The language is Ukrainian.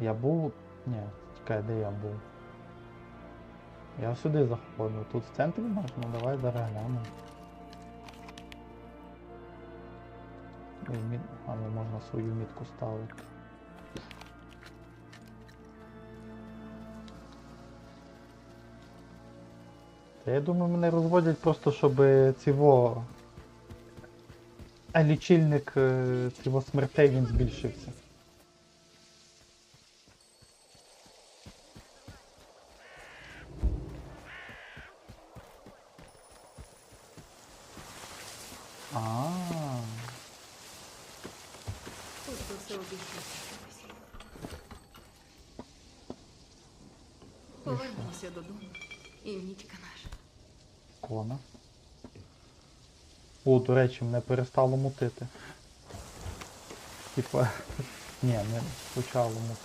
Я був. Ні, чекай, де я був? Я сюди заходив. Тут в центрі можна, давай зараз глянемо. Мід- А, ну можна свою мітку ставити. Та я думаю, мене розводять просто, щоб цього. А лічильник е, цього смертей він збільшився. А. Повернемося додому. І нічка наша. Кона. О, до речі, мене перестало мутити. Типа. Ні, не почало мутити.